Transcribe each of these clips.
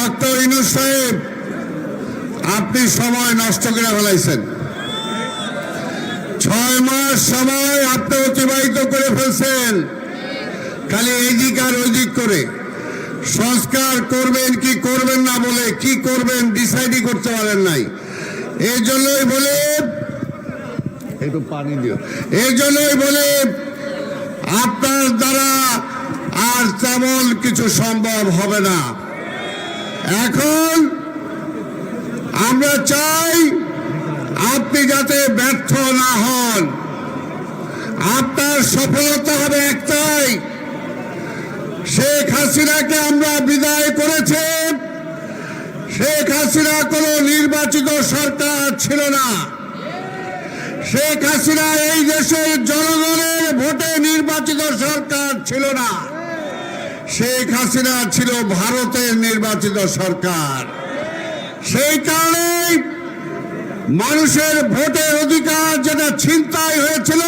Doctor Yunus সাহেব, আপনি সময় নষ্ট করে ফেলাইছেন। ছয় মাস সময় আপনি অতিবাহিত করে ফেলছেন। খালি এদিক আর ওইদিক করে। সংস্কার করবেন কি করবেন না বলে কি করবেন ডিসাইডই করতে পারেন নাই। এই জন্যই বলে, একটু পানি দিও। এই জন্যই বলে, আপনার দ্বারা আর তেমন কিছু সম্ভব হবে না। এখন আমরা চাই আপনি যাতে ব্যর্থ না হন। আপনার সফলতা হবে একটাই। শেখ হাসিনাকে আমরা বিদায় করেছে। শেখ হাসিনা কোনো নির্বাচিত সরকার ছিল না। শেখ হাসিনা এই দেশের জনগণের ভোটে নির্বাচিত সরকার ছিল না। শেখ হাসিনা ছিল ভারতের নির্বাচিত সরকার। সেই কারণেই মানুষের ভোটের অধিকার যেটা ছিনতাই হয়েছিল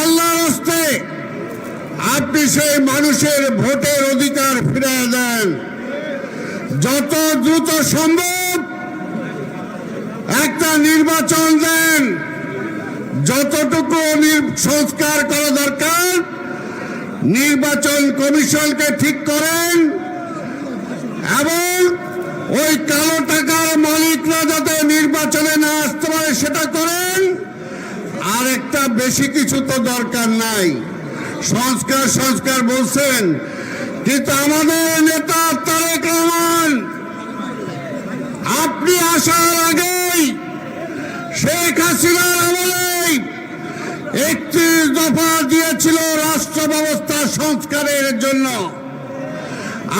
আল্লাহ হস্তে আপনি সেই মানুষের ভোটের অধিকার ফিরে দেন। যত দ্রুত সম্ভব একটা নির্বাচন দেন। যতটুকু সংস্কার করা দরকার নির্বাচন কমিশনকে ঠিক করেন এবং ওই কালো টাকার মালিকরা যাতে নির্বাচনে না আসতে পারে সেটা করেন। আর একটা বেশি কিছু তো দরকার নাই। সংস্কার সংস্কার বলছেন। কিন্তু আমাদের নেতা তারেক রহমান, আপনি আসার আগেই শেখ হাসিনার আমলেই একত্রিশ দফা দিয়েছিল রাষ্ট্র ব্যবস্থা সংস্কারের জন্য।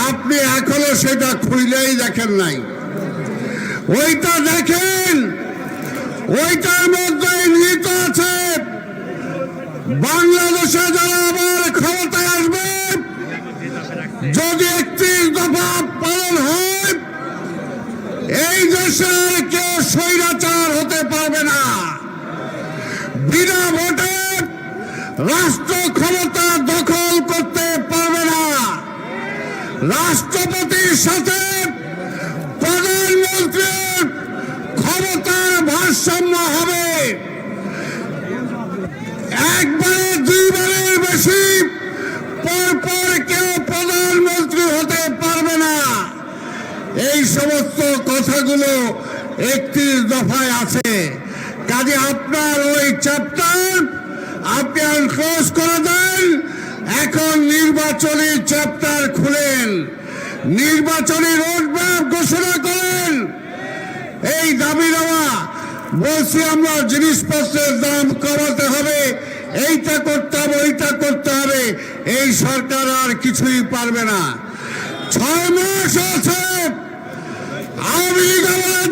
আপনি এখনও সেটা খুইলেই দেখেন নাই। ওইটা দেখেন, ওইটার মধ্যে নিহিত আছে বাংলাদেশে যারা আবার ক্ষমতায় আসবে যদি একত্রিশ দফা পালন হয় এই দেশের কেউ স্বৈরাচার হতে পারবে না বিনা ভোটে রাষ্ট্র ক্ষমতা দখল করতে পারবে না রাষ্ট্রপতির সাথে প্রধানমন্ত্রীর ক্ষমতার ভারসাম্য হবে। একবারে দুইবারের বেশি পরপর কেউ প্রধানমন্ত্রী হতে পারবে না। এই সমস্ত কথাগুলো একত্রিশ দফায় আছে। কাজে আপনার ওই চ্যাপ্টার আপনি ক্লোজ করে দেন, এখন নির্বাচনী চ্যাপ্টার খুলেন। নির্বাচনী রোডম্যাপ ঘোষণা করেন। এই দাবি দেওয়া, বলছি আমরা জিনিসপত্রের দাম কমাতে হবে, এইটা করতে হবে, ওইটা করতে হবে। এই সরকার আর কিছুই পারবে না। ছয় মাস আছে, আওয়ামী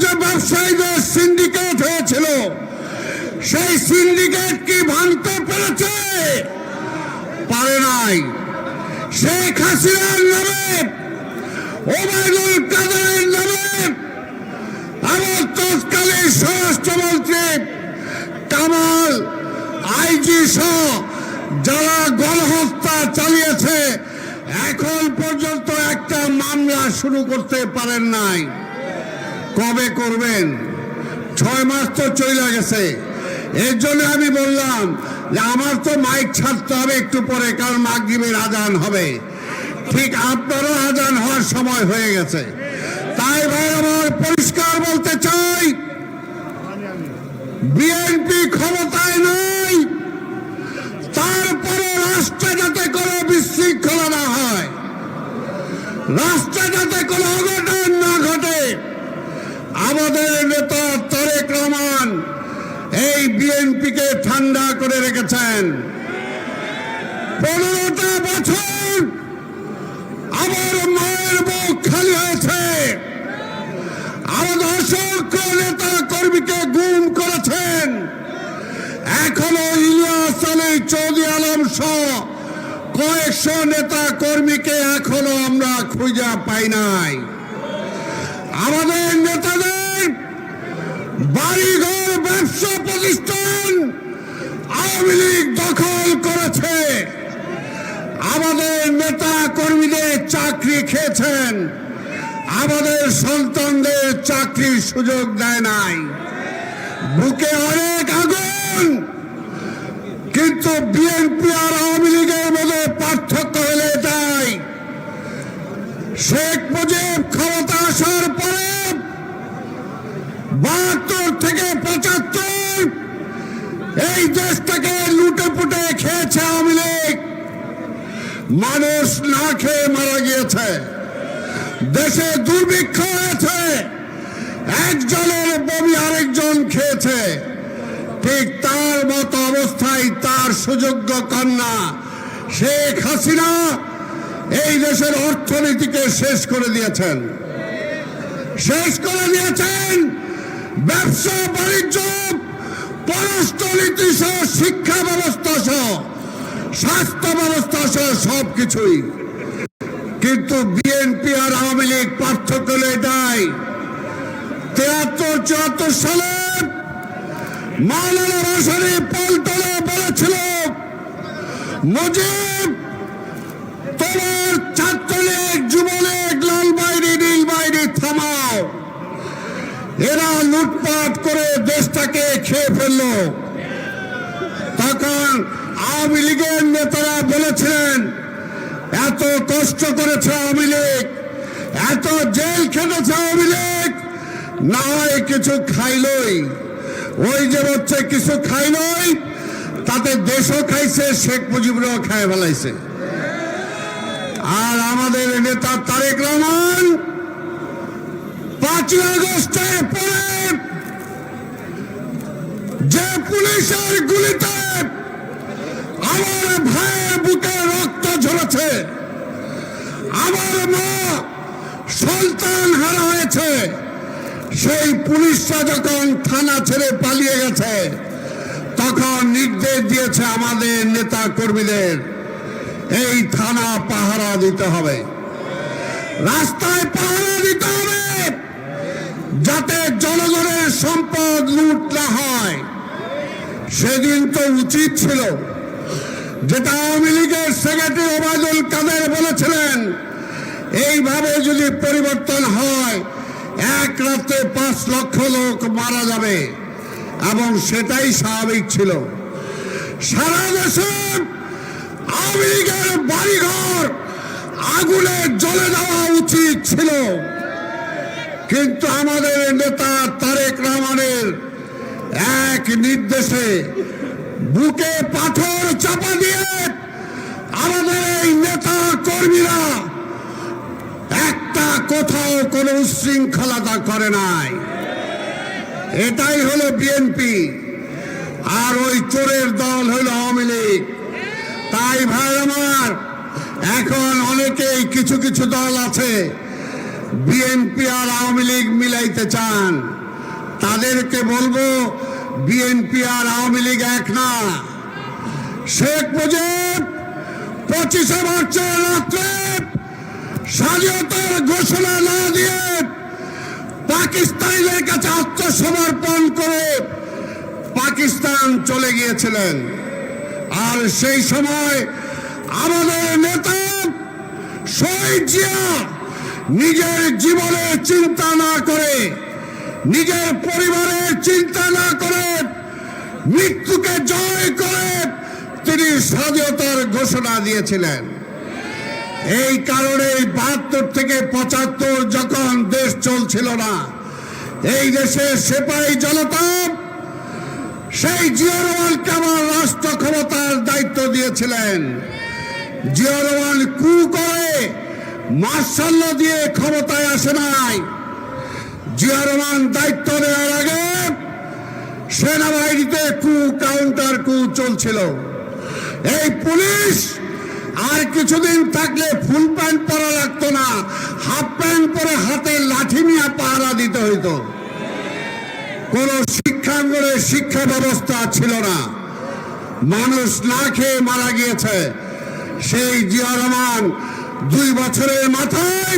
যে ব্যবসায়ীদের সিন্ডিকেট হয়েছিল। সেই সিন্ডিকেট কি ভাঙতে পেরেছে? পারে নাই। শেখ হাসিনার নামে ওবায়দুল কাদেরের নামে আমার তৎকালীন স্বরাষ্ট্রমন্ত্রী কামাল আইজি যারা গণহত্যা চালিয়েছে এখন পর্যন্ত একটা মামলা শুরু করতে পারেন নাই কবে করবেন ছয় মাস তো চলে গেছে এর জন্য আমি বললাম যে আমার তো মাইক ছাড়তে হবে একটু পরে, কারণ মাগরিবের আজান হবে। ঠিক আপনারও আজান হওয়ার সময় হয়ে গেছে। তাই ভাই আমার পরিষ্কার বলতে চাই বিএনপি ক্ষমতায় নাই, তারপরে রাষ্ট্রে যাতে কোনো বিশৃঙ্খলা না হয়, রাষ্ট্রে যাতে কোনো অঘটন না ঘটে, আমাদের নেতা তারেক রহমান এই বিএনপিকে ঠান্ডা করে রেখেছেন। পনেরোটা বছর আমার মায়ের বুক খালি হয়েছে আমাদের অসংখ্য নেতা কর্মীকে গুম করেছেন? এখনও ইলিয়াস আলী চৌধুরী আলম সহ কয়েকশো নেতা কর্মীকে এখনও আমরা খুঁজে পাই নাই। আমাদের নেতাদের বাড়িঘর, ব্যবসা প্রতিষ্ঠান আওয়ামী লীগ দখল করেছে। আমাদের নেতা কর্মীদের চাকরি খেয়েছেন। আমাদের সন্তানদের চাকরির সুযোগ দেয় নাই। বুকে অনেক আগুন। কিন্তু বিএনপি আর আওয়ামী লীগের মধ্যে পার্থক্য হলে তাই। শেখ মুজিব ক্ষমতা আসার পরে বাহাত্তর থেকে পঁচাত্তর এই দেশটাকে লুটে পুটে খেয়েছে আওয়ামী লীগ। মানুষ না খেয়ে মারা গিয়েছে। দেশে দুর্ভিক্ষ হয়েছে। একজনের বমি আরেকজন খেয়েছে। ঠিক তার মতো অবস্থায় তার সুযোগ্য কন্যা শেখ হাসিনা এই দেশের অর্থনীতিকে শেষ করে দিয়েছেন। শেষ করে দিয়েছেন ব্যবসা, বাণিজ্য, পররাষ্ট্রনীতি সহ, শিক্ষা ব্যবস্থা সহ, স্বাস্থ্য ব্যবস্থা সহ সব কিছুই কিন্তু বিএনপি আর আওয়ামী লীগ পার্থক্য এটাই। তেহাত্তর চুয়াত্তর সালে মাওলানা ভাসানি পল্টনে বলেছিল মুজিব তোমার ছাত্রলীগ, যুবলীগ লাল বাইরি নীল বাইরি থামাও। এরা লুটপাট করে দেশটাকে খেয়ে ফেলল। তখন আওয়ামী লীগের নেতারা বলেছিলেন, এত কষ্ট করেছে আওয়ামী লীগ, এত জেল খেটেছে আওয়ামী লীগ না হয় কিছু খাইলই ওই যে হচ্ছে, কিছু খাইলই তাতে দেশও খাইছে, শেখ মুজিবরাও খায় ফেলাইছে। আর আমাদের নেতা তারেক রহমান, পাঁচই আগস্টের পরে যে পুলিশের গুলিতে আমার ভাইয়ের বুকে রক্ত ঝরেছে, আমার মা সন্তান হারা হয়েছে। সেই পুলিশরা যখন থানা ছেড়ে পালিয়ে গেছে, তখন নির্দেশ দিয়েছে আমাদের নেতা কর্মীদের, এই থানা পাহারা দিতে হবে। রাস্তায় পাহারা দিতে হবে, যাতে জনগণের সম্পদ লুট না হয়। সেদিন তো উচিত ছিল। যেটা আওয়ামী লীগের সেক্রেটারি ওবায়দুল কাদের বলেছিলেন, এইভাবে যদি পরিবর্তন হয় এক রাতে পাঁচ লক্ষ লোক মারা যাবে, এবং সেটাই স্বাভাবিক ছিল। সারা দেশে আওয়ামী বাড়িঘর আগুনে জ্বলে দেওয়া উচিত ছিল। কিন্তু আমাদের নেতা তারেক রহমানের এক নির্দেশে বুকে পাথর চাপা দিয়ে আমাদের এই নেতা কর্মীরা কোথাও কোনো উশৃঙ্খলতা করে নাই। এটাই হলো বিএনপি আর ওই চোরের দল হলো আওয়ামী লীগ। তাই ভাই আমার, এখন অনেকেই কিছু কিছু দল আছে বিএনপি আর আওয়ামী লীগ মিলাইতে চান। তাদেরকে বলব বিএনপি আর আওয়ামী লীগ এক না। শেখ মুজিব, পঁচিশে মার্চের রাত্রে স্বাধীনতার ঘোষণা না দিয়ে পাকিস্তানিদের কাছে আত্মসমর্পণ করে পাকিস্তান চলে গিয়েছিলেন। আর সেই সময় আমাদের নেতা শহীদ জিয়া নিজের জীবনের চিন্তা না করে, নিজের পরিবারের চিন্তা না করে, মৃত্যুকে জয় করে তিনি স্বাধীনতার ঘোষণা দিয়েছিলেন। এই কারণে বাহাত্তর থেকে পঁচাত্তর যখন দেশ চলছিল না, এই দেশে সেপাই জনতা সেই জিয়া রহমানকে আমার রাষ্ট্র ক্ষমতার দায়িত্ব দিয়েছিলেন। জিয়া রহমান কু করে মার্শাল্য দিয়ে ক্ষমতায় আসে নাই। জিয়া দায়িত্ব নেওয়ার আগে সেনাবাহিনীতে কু কাউন্টার কু চলছিল। এই পুলিশ আর কিছুদিন থাকলে ফুল প্যান্ট পরা লাগতো না, হাফ প্যান্ট পরে হাতে লাঠি নিয়ে পাহারা দিতে হইতো। কোন শিক্ষাঙ্গনে শিক্ষা ব্যবস্থা ছিল না। মানুষ না খেয়ে মারা গিয়েছে। সেই জিয়া রহমান দুই বছরের মাথায়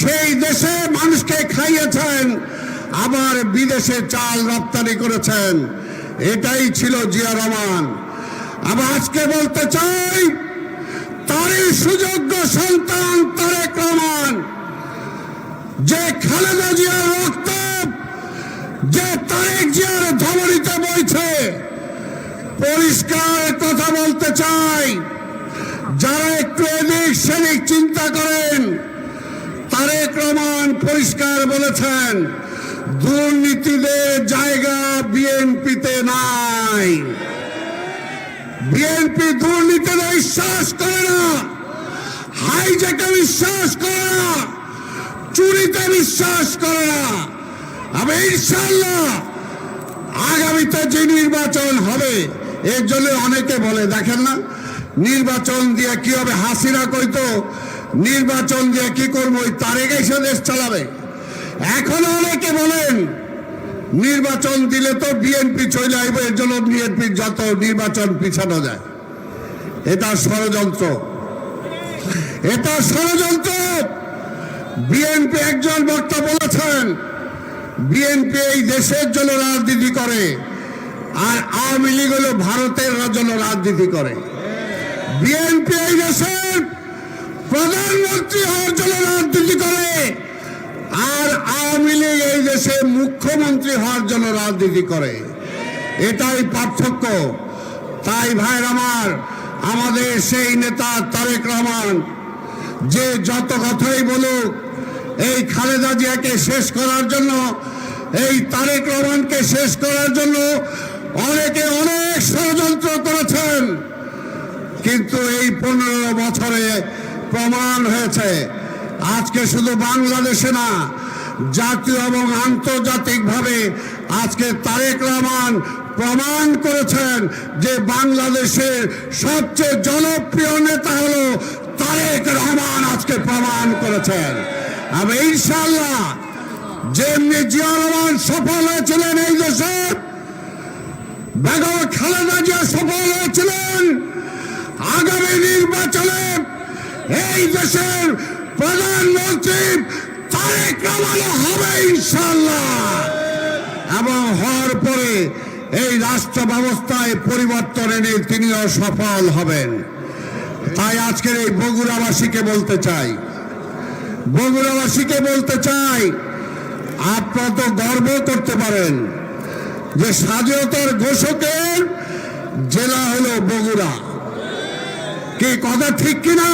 সেই দেশে মানুষকে খাইয়েছেন, আবার বিদেশে চাল রপ্তানি করেছেন। এটাই ছিল জিয়া রহমান। আমি আজকে বলতে চাই তারই সুযোগ্য সন্তান তারেক রহমান। যে খালেদা জিয়ার রক্ত, যে তারেক জিয়ার ধমনীতে বইছে। পরিষ্কার কথা বলতে চাই, যারা একটু এদিক সেদিক চিন্তা করেন, তারেক রহমান পরিষ্কার বলেছেন, দুর্নীতিদের জায়গা বিএনপিতে নাই। বিএনপি দুর্নীতিতে বিশ্বাস করে না। হাইজ্যাকে বিশ্বাস করে না। চুরিতে বিশ্বাস করে না। আমি ইনশাল্লাহ আগামীতে যে নির্বাচন হবে, এর জন্য অনেকে বলে, দেখেন না, নির্বাচন দিয়ে কি হবে? হাসিনা কইতো, নির্বাচন দিয়ে কি করব? ওই তারেক এসে দেশ চালাবে। এখন অনেকে বলেন নির্বাচন দিলে তো বিএনপি চলে আসবে, এর জন্য বিএনপি যত নির্বাচন পিছানো যায়। এটা ষড়যন্ত্র। এটা ষড়যন্ত্র! বিএনপি একজন বক্তা বলেছেন বিএনপি এই দেশের জন্য রাজনীতি করে, আর আওয়ামী লীগ হলো ভারতের জন্য রাজনীতি করে। বিএনপি এই দেশের প্রধানমন্ত্রী হওয়ার জন্য রাজনীতি করে আর আওয়ামী লীগ এই দেশে মুখ্যমন্ত্রী হওয়ার জন্য রাজনীতি করে। এটাই পার্থক্য। তাই ভাইর আমার, আমাদের সেই নেতা তারেক রহমান, যে যত কথাই বলুক, এই খালেদা জিয়াকে শেষ করার জন্য, এই তারেক রহমানকে শেষ করার জন্য অনেকে অনেক ষড়যন্ত্র করেছেন। কিন্তু এই পনেরো বছরে প্রমাণ হয়েছে, আজকে শুধু বাংলাদেশে না জাতীয় এবং আন্তর্জাতিকভাবে আজকে তারেক রহমান প্রমাণ করেছেন যে বাংলাদেশের সবচেয়ে জনপ্রিয় নেতা হলো তারেক রহমান আজকে প্রমাণ করেছেন। আমি ইনশাল্লাহ যেমনি জিয়া রহমান সফল হয়েছিলেন এই দেশে, বেগম খালেদা জিয়া সফল হয়েছিলেন, আগামী নির্বাচনে এই দেশের প্রধানমন্ত্রী তারেক রহমান হবে ইনশাল্লাহ এবং হওয়ার পরে এই রাষ্ট্র ব্যবস্থায় পরিবর্তন এনে তিনিও সফল হবেন। তাই আজকের এই বগুড়াবাসীকে বলতে চাই, বগুড়াবাসীকে বলতে চাই, আপনারা তো গর্ব করতে পারেন যে স্বাধীনতার ঘোষকের জেলা হলো বগুড়া। কি কথা ঠিক কিনা?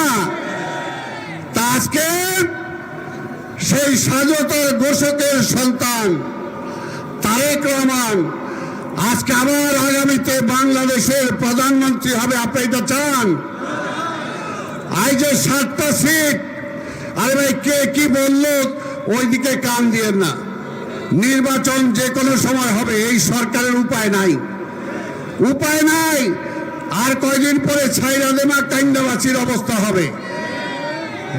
তা আজকে সেই স্বাধীনতার ঘোষকের সন্তান তারেক রহমান। আজকে আবার আগামীতে বাংলাদেশের প্রধানমন্ত্রী হবে, আপনি এটা চান? আই যে সাতটা সিট। আরে ভাই, কে কি বলল? ওইদিকে কান দিয়ে না। নির্বাচন যে কোনো সময় হবে, এই সরকারের উপায় নাই। উপায় নাই। আর কয়দিন পরে ছাইরা দেমা কাইন্দাবাসীর অবস্থা হবে।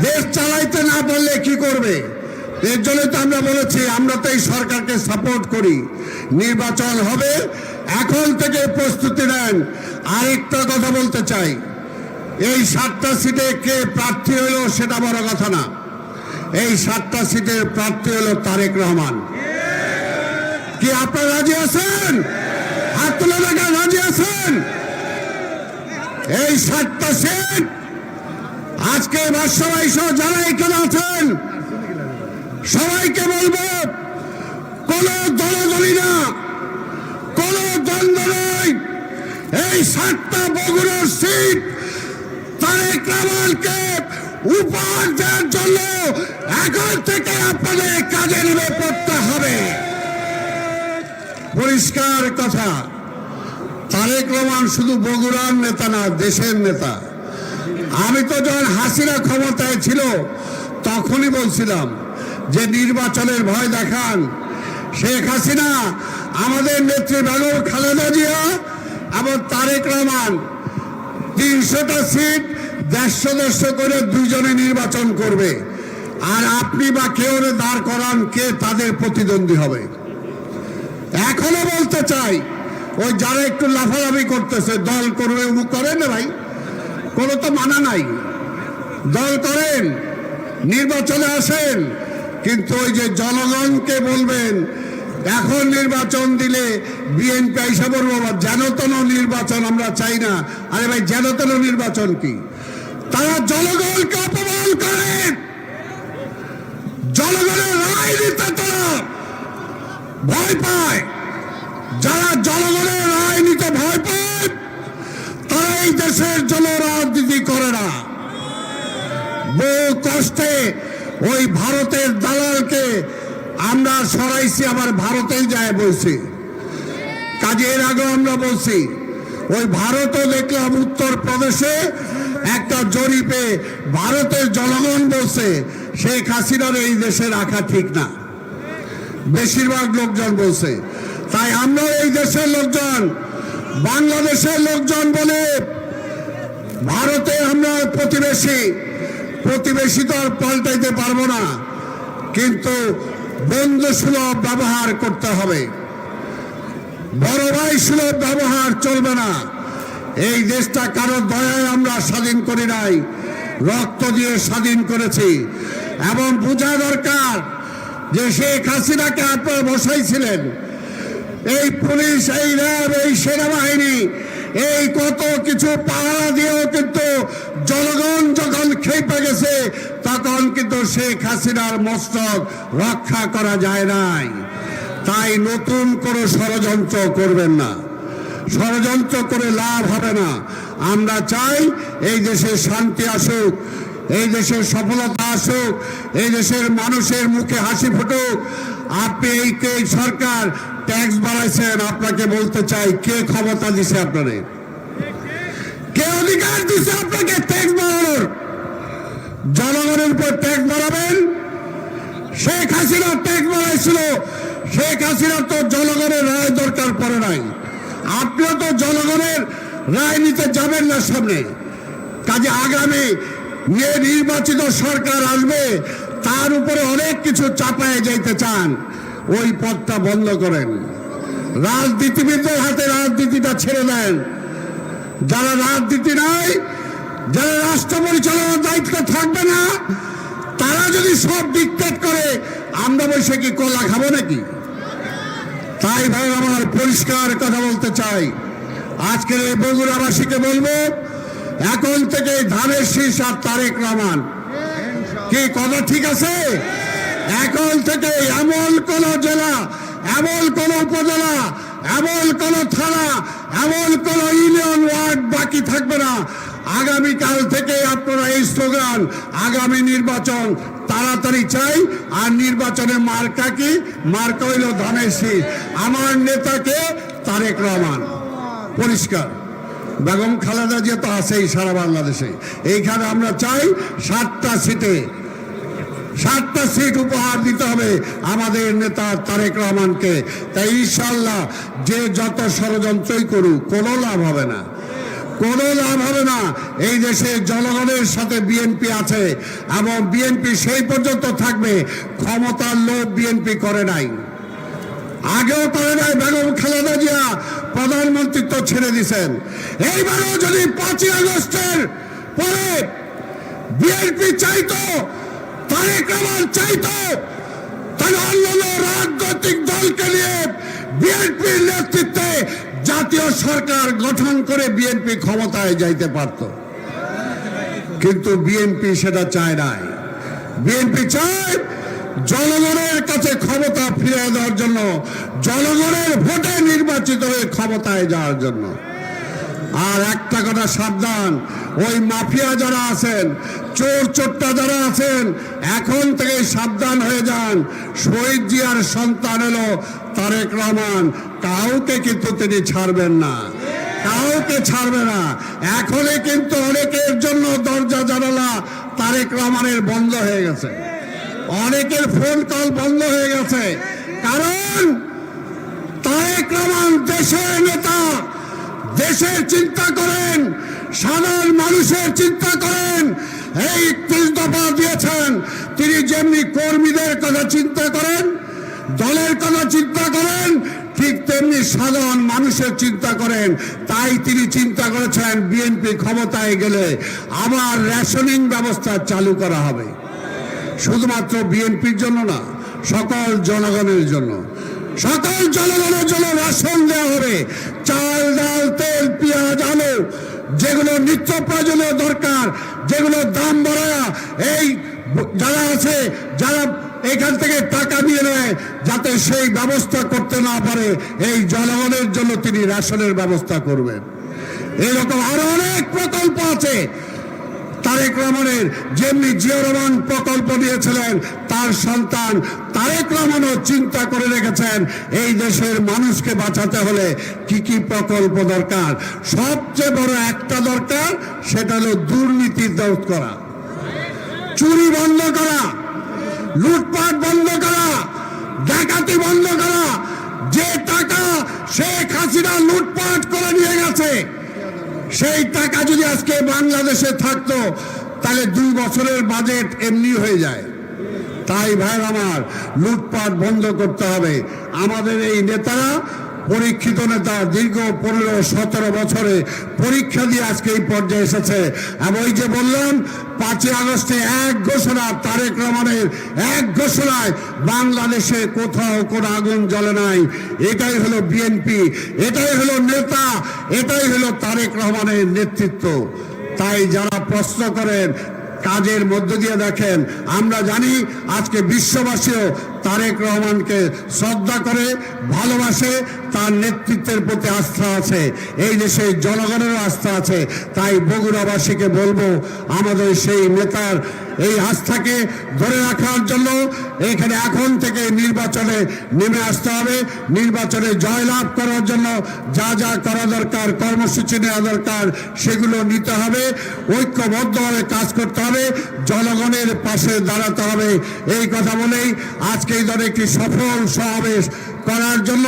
দেশ চালাইতে না পারলে কি করবে? এর জন্য তো আমরা বলেছি, আমরা তো এই সরকারকে সাপোর্ট করি। নির্বাচন হবে, এখন থেকে প্রস্তুতি নেন। আরেকটা কথা বলতে চাই, এই সাতটা সিটে কে প্রার্থী হলো সেটা বড় কথা না। এই সাতটা সিটের প্রার্থী হলো তারেক রহমান। কি আপনারা রাজি আছেন? হাত তুলে রাজি আছেন? এই সাতটা সিট আজকে বাদশাবাই সহ যারা এখানে আছেন, সবাইকে বলব, কোন দলদলি না, কোন দ্বন্দ্ব নয় এই সাতটা বগুড়ার সিট তারেক রহমানকে উপহার দেওয়ার জন্য এখন থেকে আপনাদের কাজে নেমে পড়তে হবে। পরিষ্কার কথা, তারেক রহমান শুধু বগুড়ার নেতা না, দেশের নেতা। আমি তো যখন হাসিনা ক্ষমতায় ছিল, তখনই বলছিলাম যে নির্বাচনের ভয় দেখান। শেখ হাসিনা, আমাদের নেত্রী বেগম খালেদা জিয়া এবং তারেক রহমান তিনশোটা সিট দেড়শো দেড়শো করে দুইজনে নির্বাচন করবে। আর আপনি বা কেউ দাঁড় করান কে তাদের প্রতিদ্বন্দ্বী হবে। এখনও বলতে চাই, ওই যারা একটু লাফালাফি করতেছে, দল করবে, উমুক করেন না ভাই? কোনো তো মানা নাই। দল করেন, নির্বাচনে আসেন, কিন্তু ওই যে জনগণকে বলবেন, এখন নির্বাচন দিলে বিএনপি আইসা বলব যেনতন নির্বাচন আমরা চাই না। আরে ভাই যেনতন নির্বাচন কি? তারা জনগণকে অপমান করেন। জনগণের রায় দিতে তারা ভয় পায়। যারা জনগণের রায় নিতে ভয় পায় এই দেশের জন্য রাজনীতি করে না। বহু কষ্টে ওই ভারতের দালালকে আমরা সরাইছি, আবার ভারতেই যায় বলছি। কাজে এর আগে আমরা বলছি, ওই ভারতও দেখলাম উত্তর প্রদেশে একটা জরিপে ভারতের জনগণ বলছে, শেখ হাসিনার এই দেশে রাখা ঠিক না। বেশিরভাগ লোকজন বলছে। তাই আমরা এই দেশের লোকজন বাংলাদেশের লোকজন বলে, ভারতে আমরা প্রতিবেশী। প্রতিবেশী তো আর পাল্টাইতে পারব না। কিন্তু বন্ধু সুলভ ব্যবহার করতে হবে। বড় ভাই সুলভ ব্যবহার চলবে না। এই দেশটা কারও দয়ায় আমরা স্বাধীন করি নাই, রক্ত দিয়ে স্বাধীন করেছি। এবং বোঝা দরকার যে শেখ হাসিনাকে আপনারা বসাইছিলেন। এই পুলিশ, এই র্যাব, এই সেনাবাহিনী, এই কত কিছু পাহারা দিয়েও কিন্তু জনগণ যখন খেপে গেছে, তখন কিন্তু শেখ হাসিনার মস্তক রক্ষা করা যায় নাই। তাই নতুন করে ষড়যন্ত্র করবেন না। ষড়যন্ত্র করে লাভ হবে না। আমরা চাই এই দেশে শান্তি আসুক, এই দেশের সফলতা আসুক, এই দেশের মানুষের মুখে হাসি ফুটুক। আপনি এই সরকার ট্যাক্স বাড়াইছেন, আপনাকে বলতে চাই, কে ক্ষমতা দিছে আপনাদের কে অধিকার দিছে আপনাকে ট্যাক্স বাড়ানোর? জনগণের উপর ট্যাক্স বাড়াবেন? শেখ হাসিনা ট্যাক্স বাড়াইছিল, শেখ হাসিনা তো জনগণের রায় দরকার পড়ে নাই। আপনিও তো জনগণের রায় নিতে যাবেন না সামনে। কাজে আগামী যে নির্বাচিত সরকার আসবে, তার উপরে অনেক কিছু চাপায় যাইতে চান। ওই পথটা বন্ধ করেন। রাজনীতিবিদদের হাতে রাজনীতিটা ছেড়ে দেন। যারা রাজনীতি নাই, যারা রাষ্ট্র পরিচালনার দায়িত্ব থাকবে না, তারা যদি সব ডিকটেট করে, আমরা বসে কি কলা খাব নাকি? তাই ভাই, আমার পরিষ্কার কথা বলতে চাই। আজকের এই বগুড়াবাসীকে বলব, এখন থেকে ধানের শীষ আর তারেক রহমান। কি কথা ঠিক আছে? এখন থেকে এমন কোন জেলা, এমন কোন উপজেলা, এমন কোন থানা, এমন কোন ইউনিয়ন ওয়ার্ড বাকি থাকবে না। আগামীকাল থেকে আপনারা এই স্লোগান, আগামী নির্বাচন তাড়াতাড়ি চাই। আর নির্বাচনে মার্কা কি? মার্কা হইল ধানের আমার নেতাকে তারেক রহমান। পরিষ্কার। বেগম খালেদা যে তো আছেই সারা বাংলাদেশে। এইখানে আমরা চাই সাতটা সিটে সাতটা সিট উপহার দিতে হবে আমাদের নেতা তারেক রহমানকে। তাই ইনশাল্লাহ যে যত ষড়যন্ত্রই করুক, কোনো লাভ হবে না। কোনো লাভ হবে না। এই দেশে জনগণের সাথে বিএনপি আছে এবং বিএনপি সেই পর্যন্ত থাকবে, ক্ষমতার লোভ বিএনপি করে নাই। আগেও করে নাই, বেগম খালেদা জিয়া প্রধানমন্ত্রিত্ব ছেড়ে দিছেন এইবারও যদি পাঁচই আগস্টের পরে বিএনপি চাইতো তারেক রহমান চাইতো তাহলে অন্যান্য রাজনৈতিক দলকে নিয়ে বিএনপির নেতৃত্বে জাতীয় সরকার গঠন করে বিএনপি ক্ষমতায় যাইতে পারত। কিন্তু বিএনপি সেটা চায় নাই। বিএনপি চায় জনগণের কাছে ক্ষমতা ফিরে দেওয়ার জন্য, জনগণের ভোটে নির্বাচিত হয়ে ক্ষমতায় যাওয়ার জন্য। আর একটা কথা, সাবধান। ওই মাফিয়া যারা আছেন, চোর চোরটা যারা আছেন, এখন থেকে সাবধান হয়ে যান। শহীদ জিয়ার সন্তান এলো তারেক রহমান। কাউকে কিন্তু তিনি ছাড়বেন না। কাউকে ছাড়বে না। এখনই কিন্তু অনেকের জন্য দরজা জানালা তারেক রহমানের বন্ধ হয়ে গেছে। অনেকের ফোন কল বন্ধ হয়ে গেছে। কারণ তারেক রহমান দেশের নেতা। দেশের চিন্তা করেন, সাধারণ মানুষের চিন্তা করেন, এই একত্রিশ দফা দিয়েছেন। তিনি যেমনি কর্মীদের কথা চিন্তা করেন, দলের কথা চিন্তা করেন, ঠিক তেমনি সাধারণ মানুষের চিন্তা করেন। তাই তিনি চিন্তা করেছেন, বিএনপি ক্ষমতায় গেলে আবার রেশনিং ব্যবস্থা চালু করা হবে। শুধুমাত্র বিএনপির জন্য না, সকল জনগণের জন্য। সকল জনগণের জন্য রেশন দেওয়া হবে। চাল, ডাল, তেল, পেঁয়াজ, আলু, যেগুলো নিত্য প্রয়োজনীয় দরকার, যেগুলো দাম বাড়া এই যারা আছে, যারা এখান থেকে টাকা নিয়ে নেয়, যাতে সেই ব্যবস্থা করতে না পারে, এই জনগণের জন্য তিনি রেশনের ব্যবস্থা করবেন। এরকম আরও অনেক প্রকল্প আছে। তারেক রহমানের যেমনি জিয়া রহমান প্রকল্প দিয়েছিলেন, তার সন্তান তারেক রহমানও চিন্তা করে রেখেছেন, এই দেশের মানুষকে বাঁচাতে হলে কি কি প্রকল্প দরকার? সবচেয়ে বড় একটা দরকার, সেটা হলো দুর্নীতি রোধ করা। চুরি বন্ধ করা, লুটপাট বন্ধ করা, ডাকাতি বন্ধ করা, যে টাকা শেখ হাসিনা লুটপাট করে নিয়ে গেছে সেই টাকা যদি আজকে বাংলাদেশে থাকতো, তাহলে দুই বছরের বাজেট এমনি হয়ে যায়। তাই ভাই আমার, লুটপাট বন্ধ করতে হবে। আমাদের এই নেতারা পরীক্ষিত নেতা দীর্ঘ পনেরো, সতেরো বছরে পরীক্ষা দিয়ে আজকে এই পর্যায়ে এসেছে। এবং ওই যে বললাম, পাঁচই আগস্টে এক ঘোষণা, তারেক রহমানের এক ঘোষণায় বাংলাদেশে কোথাও কোনো আগুন জ্বলে নাই। এটাই হলো বিএনপি এটাই হলো নেতা, এটাই হলো তারেক রহমানের নেতৃত্ব। তাই যারা প্রশ্ন করেন, কাজের মধ্য দিয়ে দেখেন, আমরা জানি আজকে বিশ্ববাসীও তারেক রহমানকে শ্রদ্ধা করে, ভালোবাসে, তার নেতৃত্বের প্রতি আস্থা আছে। এই দেশে জনগণেরও আস্থা আছে। তাই বগুড়াবাসীকে বলব, আমাদের সেই নেতার এই আস্থাকে ধরে রাখার জন্য এখানে এখন থেকে নির্বাচনে নেমে আসতে হবে। নির্বাচনে জয়লাভ করার জন্য যা যা করা দরকার, কর্মসূচি নেওয়া দরকার, সেগুলো নিতে হবে। ঐক্যবদ্ধভাবে কাজ করতে হবে। জনগণের পাশে দাঁড়াতে হবে। এই কথা বলেই আজকে এই ধরনের একটি সফল সমাবেশ করার জন্য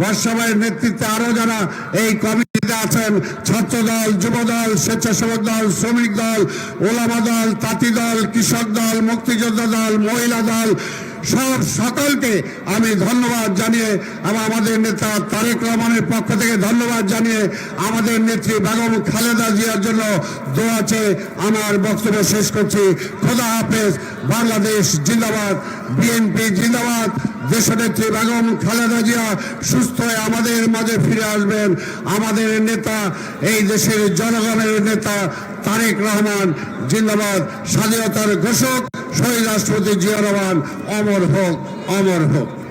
বর্ষাবাইয়ের নেতৃত্বে আরও যারা এই কমিটিতে আছেন ছাত্র দল যুব দল স্বেচ্ছাসেবক দল, শ্রমিক দল, ওলামা দল, তাঁতি দল, কৃষক দল, মুক্তিযোদ্ধা দল, মহিলা দল, সব সকলকে আমি ধন্যবাদ জানিয়ে এবং আমাদের নেতা তারেক রহমানের পক্ষ থেকে ধন্যবাদ জানিয়ে আমাদের নেত্রী বেগম খালেদা জিয়ার জন্য দোয়া চেয়ে আমার বক্তব্য শেষ করছি। খোদা হাফেজ, বাংলাদেশ জিন্দাবাদ। বিএনপি জিন্দাবাদ। দেশনেত্রী বেগম খালেদা জিয়া সুস্থ হয়ে আমাদের মাঝে ফিরে আসবেন। আমাদের নেতা, এই দেশের জনগণের নেতা তারেক রহমান জিন্দাবাদ। স্বাধীনতার ঘোষক, শহীদ রাষ্ট্রপতি জিয়া রহমান। অমর হোক অমর হোক।